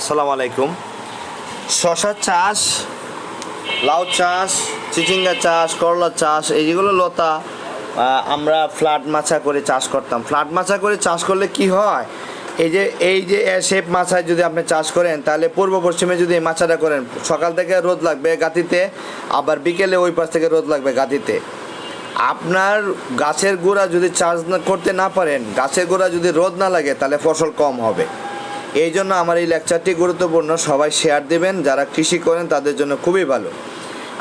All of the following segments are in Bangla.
আসসালামু আলাইকুম। শশা চাষ, লাউ চাষ, চিচিঙ্গা চাষ, করলা চাষ এইগুলো লতা আমরা ফ্ল্যাট মাছা করে চাষ করতাম। ফ্ল্যাট মাছা করে চাষ করলে কি হয়? এই যে এই যে শেপ মাছায় যদি আপনি চাষ করেন, তাহলে পূর্ব পশ্চিমে যদি এই মাছাটা করেন, সকাল থেকে রোদ লাগবে গাতিতে, আবার বিকেলে ওই পাশ থেকে রোদ লাগবে গাতিতে। আপনার গাছের গোড়া যদি চাষ করতে না পারেন, গাছের গোড়া যদি রোদ না লাগে, তাহলে ফসল কম হবে। এই জন্য আমার এই লেকচারটি গুরুত্বপূর্ণ। সবাই শেয়ার দিবেন, যারা কৃষি করেন তাদের জন্য খুবই ভালো।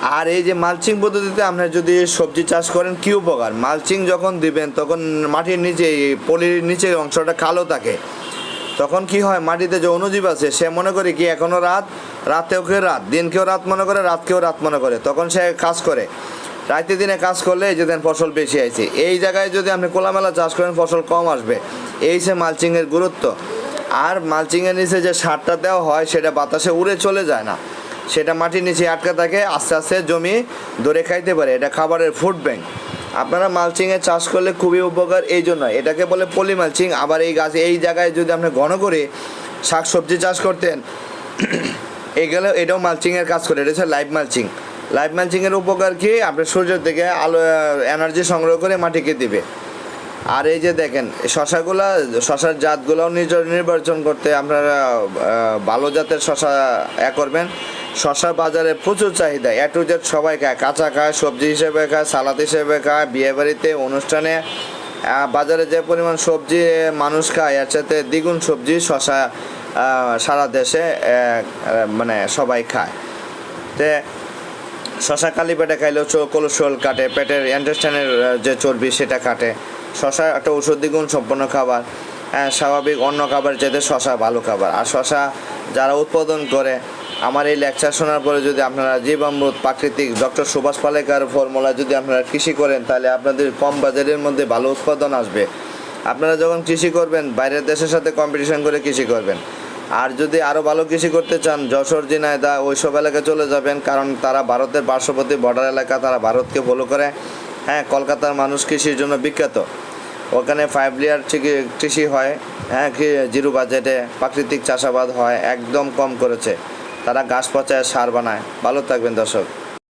আর এই যে মালচিং পদ্ধতিতে আপনার যদি সবজি চাষ করেন, কি উপকার? মালচিং যখন দিবেন, তখন মাটির নিচে, পলির নিচের অংশটা কালো থাকে। তখন কি হয়? মাটিতে যে অনুজীব আছে, সে মনে করে কি এখনও রাত? রাতেও কেউ রাত? দিনকেও রাত মনে করে, রাতকেও রাত মনে করে। তখন সে কাজ করে। রাতে দিনে কাজ করলে এই যে দেন ফসল বেশি আইছে। এই জায়গায় যদি আপনি কোলামেলা চাষ করেন, ফসল কম আসবে। এই সে মালচিংয়ের গুরুত্ব। আর মালচিংয়ের নিচে যে সারটা দেওয়া হয়, সেটা বাতাসে উড়ে চলে যায় না। সেটা মাটির নিচে আটকে থাকে, আস্তে আস্তে জমি ধরে খাইতে পারে। এটা খাবারের ফুড ব্যাংক আপনারা মালচিংয়ে চাষ করলে খুবই উপকার এই জন্য এটাকে বলে পলি মালচিং। আবার এই গাছ, এই জায়গায় যদি আপনি ঘন করে শাক সবজি চাষ করতেন এইগুলো এটাও মালচিংয়ের কাজ করে। এটা হচ্ছে লাইভ মালচিং। লাইভ মালচিংয়ের উপকার কি? আপনার সূর্যের থেকে আলো এনার্জি সংগ্রহ করে মাটিকে দিবে। আর এই যে দেখেন, শশাগুলা, শশার জাতগুলোও নির্বাচন করতে আপনারা ভালো জাতের শশা এ করবেন। শশা বাজারে প্রচুর চাহিদা। এ টু জেড সবাই খায়, কাঁচা খায়, সবজি হিসেবে খায়, সালাদ হিসেবে খায় বিয়েবাড়িতে অনুষ্ঠানে। বাজারে যে পরিমাণ সবজি মানুষ খায়, এর সাথে দ্বিগুণ সবজি, শশা সারা দেশে মানে সবাই খায়। তে, শশা কালি পেটে খাইলেও কোলেস্ট্রল কাটে, পেটের ইন্টেস্টাইনের যে চর্বি সেটা কাটে। শশা একটা ঔষধি গুণ, সম্পন্ন খাবার। হ্যাঁ স্বাভাবিক অন্য খাবার যেতে শশা ভালো খাবার। আর শশা যারা উৎপাদন করে, আমার এই লেকচার শোনার পরে যদি আপনারা জীবামৃত, প্রাকৃতিক, ডক্টর সুভাষ পালেকার ফর্মুলা যদি আপনারা কৃষি করেন, তাহলে আপনাদের কম বাজারের মধ্যে ভালো উৎপাদন আসবে। আপনারা যখন কৃষি করবেন, বাইরের দেশের সাথে কম্পিটিশন করে কৃষি করবেন। আর যদি আরও ভালো কৃষি করতে চান, যশোর ঝিনাইদা ওইসব এলাকায় চলে যাবেন, কারণ তারা ভারতের পার্শ্ববর্তী বর্ডার এলাকা, তারা ভারতকে ফলো করে। হ্যাঁ কলকাতার মানুষ কৃষির জন্য বিখ্যাত। ওখানে ফাইভ লেয়ার কৃষি হয় হ্যাঁ জিরো বাজেটে প্রাকৃতিক চাষাবাদ হয়, একদম কম করেছে। তারা গাছ পচায়, সার বানায়। ভালো থাকবেন দর্শক।